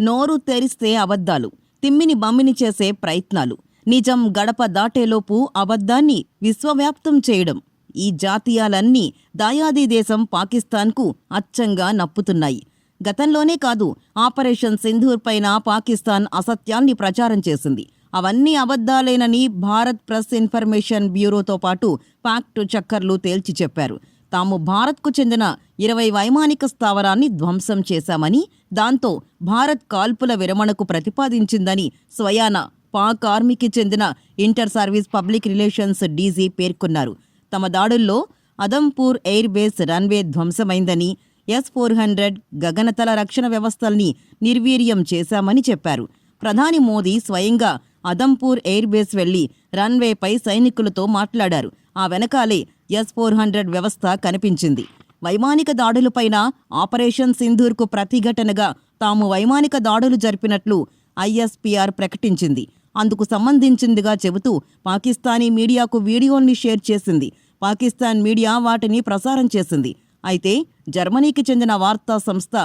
నోరు తెరిస్తే అబద్ధాలు తిమ్మిని బమ్మిని చేసే ప్రయత్నాలు. నిజం గడప దాటేలోపు అబద్ధాన్ని విశ్వవ్యాప్తం చేయడం. ఈ జాతీయాలన్నీ దాయాది దేశం పాకిస్తాన్కు అచ్చంగా నప్పుతున్నాయి. గతంలోనే కాదు ఆపరేషన్ సింధూర్ పైన పాకిస్తాన్ అసత్యాన్ని ప్రచారం చేసింది. అవన్నీ అబద్ధాలేనని భారత్ ప్రెస్ ఇన్ఫర్మేషన్ బ్యూరోతో పాటు ఫ్యాక్ట్ చక్కర్లు తేల్చి చెప్పారు. తాము భారత్కు చెందిన ఇరవై వైమానిక స్థావరాన్ని ధ్వంసం చేశామని దాంతో భారత్ కాల్పుల విరమణకు ప్రతిపాదించిందని స్వయాన పాక్ ఆర్మీకి చెందిన inter service public relations DG పేర్కొన్నారు. తమ దాడుల్లో అదంపూర్ ఎయిర్ బేస్ రన్వే ధ్వంసమైందని ఎస్ ఫోర్ హండ్రెడ్ గగనతల రక్షణ వ్యవస్థల్ని నిర్వీర్యం చేశామని చెప్పారు. ప్రధాని మోదీ స్వయంగా అదంపూర్ ఎయిర్ బేస్ వెళ్ళి రన్వేపై సైనికులతో మాట్లాడారు. ఆ వెనకాలే ఎస్ ఫోర్ హండ్రెడ్ వ్యవస్థ కనిపించింది. వైమానిక దాడులపైన ఆపరేషన్ సింధూర్కు ప్రతిఘటనగా తాము వైమానిక దాడులు జరిపినట్లు ఐఎస్పీఆర్ ప్రకటించింది. అందుకు సంబంధించిందిగా చెబుతూ పాకిస్తానీ మీడియాకు వీడియోల్ని షేర్ చేసింది. పాకిస్తాన్ మీడియా వాటిని ప్రసారం చేసింది. అయితే జర్మనీకి చెందిన వార్తా సంస్థ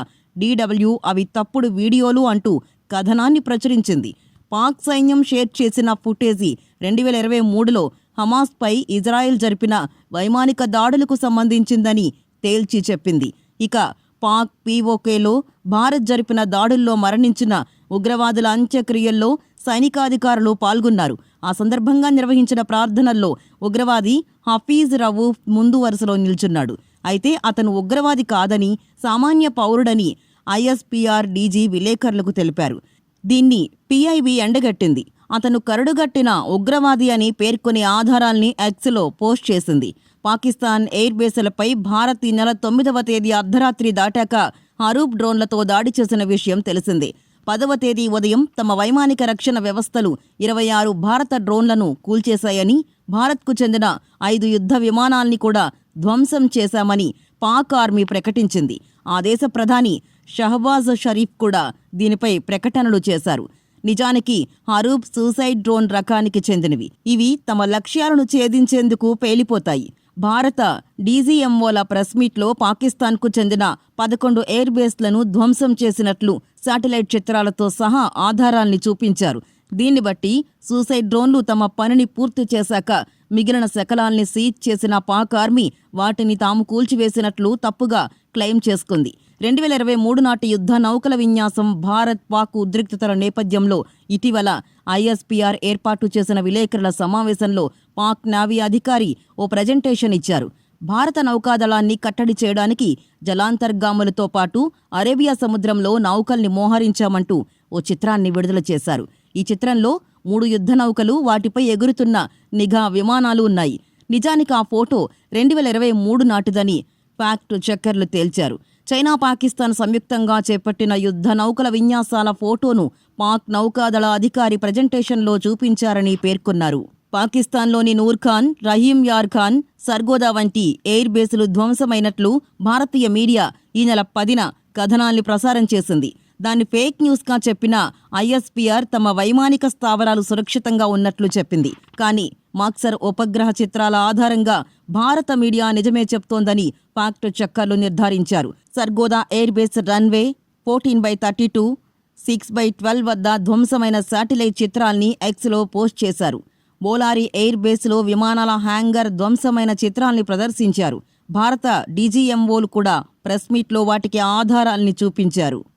డీడబ్ల్యూ అవి తప్పుడు వీడియోలు అంటూ కథనాన్ని ప్రచురించింది. పాక్ సైన్యం షేర్ చేసిన ఫుటేజీ రెండు వేల ఇరవై మూడులో హమాస్పై ఇజ్రాయెల్ జరిపిన వైమానిక దాడులకు సంబంధించిందని తేల్చి చెప్పింది. ఇక పాక్ పీఓకేలో భారత్ జరిపిన దాడుల్లో మరణించిన ఉగ్రవాదుల అంత్యక్రియల్లో సైనికాధికారులు పాల్గొన్నారు. ఆ సందర్భంగా నిర్వహించిన ప్రార్థనల్లో ఉగ్రవాది హఫీజ్ రవు ముందు వరుసలో నిల్చున్నాడు. అయితే అతను ఉగ్రవాది కాదని సామాన్య పౌరుడని ఐఎస్పీఆర్ డీజీ విలేకరులకు తెలిపారు. దీన్ని పీఐబీ ఎండగట్టింది. అతను కరడుగట్టిన ఉగ్రవాది అని పేర్కొనే ఆధారాల్ని ఎక్స్లో పోస్ట్ చేసింది. పాకిస్తాన్ ఎయిర్ బేస్లపై భారత్ ఈ నెల తొమ్మిదవ తేదీ అర్ధరాత్రి దాటాక హరూప్ డ్రోన్లతో దాడి చేసిన విషయం తెలిసిందే. పదవ తేదీ ఉదయం తమ వైమానిక రక్షణ వ్యవస్థలు ఇరవై ఆరు భారత డ్రోన్లను కూల్చేశాయని భారత్కు చెందిన ఐదు యుద్ధ విమానాల్ని కూడా ధ్వంసం చేశామని పాక్ ఆర్మీ ప్రకటించింది. ఆ దేశ ప్రధాని షహబాజ్ షరీఫ్ కూడా దీనిపై ప్రకటనలు చేశారు. నిజానికి హరూప్ సూసైడ్ డ్రోన్ రకానికి చెందినవి. ఇవి తమ లక్ష్యాలను ఛేదించేందుకు పేలిపోతాయి. భారత డీజీఎంఓల ప్రెస్ మీట్లో పాకిస్తాన్కు చెందిన పదకొండు ఎయిర్ బేస్లను ధ్వంసం చేసినట్లు శాటిలైట్ చిత్రాలతో సహా ఆధారాల్ని చూపించారు. దీన్ని బట్టి సూసైడ్ డ్రోన్లు తమ పనిని పూర్తి చేశాక మిగిలిన శకలాల్ని సీజ్ చేసిన పాక్ ఆర్మీ వాటిని తాము కూల్చివేసినట్లు తప్పుగా క్లెయిమ్ చేసుకుంది. రెండు వేల ఇరవై మూడు నాటి యుద్ధ నౌకల విన్యాసం భారత్ పాక్ ఉద్రిక్తతల నేపథ్యంలో ఇటీవల ఐఎస్పీఆర్ ఏర్పాటు చేసిన విలేకరుల సమావేశంలో పాక్ నావీ అధికారి ఓ ప్రజెంటేషన్ ఇచ్చారు. భారత నౌకాదళాన్ని కట్టడి చేయడానికి జలాంతర్గాములతో పాటు అరేబియా సముద్రంలో నౌకల్ని మోహరించామంటూ ఓ చిత్రాన్ని విడుదల చేశారు. ఈ చిత్రంలో మూడు యుద్ధ నౌకలు వాటిపై ఎగురుతున్న నిఘా విమానాలు ఉన్నాయి. నిజానికి ఆ ఫోటో రెండు వేల ఇరవై మూడు నాటిదని ఫ్యాక్ట్ చెక్కర్లు తేల్చారు. చైనా పాకిస్తాన్ సంయుక్తంగా చేపట్టిన యుద్ధ నౌకల విన్యాసాల ఫోటోను పాక్ నౌకాదళ అధికారి ప్రజెంటేషన్లో చూపించారని పేర్కొన్నారు. పాకిస్తాన్లోని నూర్ఖాన్ రహీం యార్ ఖాన్ సర్గోదా వంటి ఎయిర్ బేసులు ధ్వంసమైనట్లు భారతీయ మీడియా ఈ నెల పదిన కథనాల్ని ప్రసారం చేసింది. దాన్ని ఫేక్ న్యూస్గా చెప్పిన ఐఎస్పీఆర్ తమ వైమానిక స్థావరాలు సురక్షితంగా ఉన్నట్లు చెప్పింది. కానీ మాక్సర్ ఉపగ్రహ చిత్రాల ఆధారంగా భారత మీడియా నిజమే చెప్తోందని ఫ్యాక్ట్ చెక్కర్లు నిర్ధారించారు. Sargodha airbase runway fourteen by thirty two six by twelve వద్ద ధ్వంసమైన శాటిలైట్ చిత్రాల్ని ఎక్స్లో పోస్ట్ చేశారు. బోలారి ఎయిర్ బేస్లో విమానాల హ్యాంగర్ ధ్వంసమైన చిత్రాల్ని ప్రదర్శించారు. భారత డీజీఎంఓలు కూడా ప్రెస్ మీట్లో వాటికి ఆధారాల్ని చూపించారు.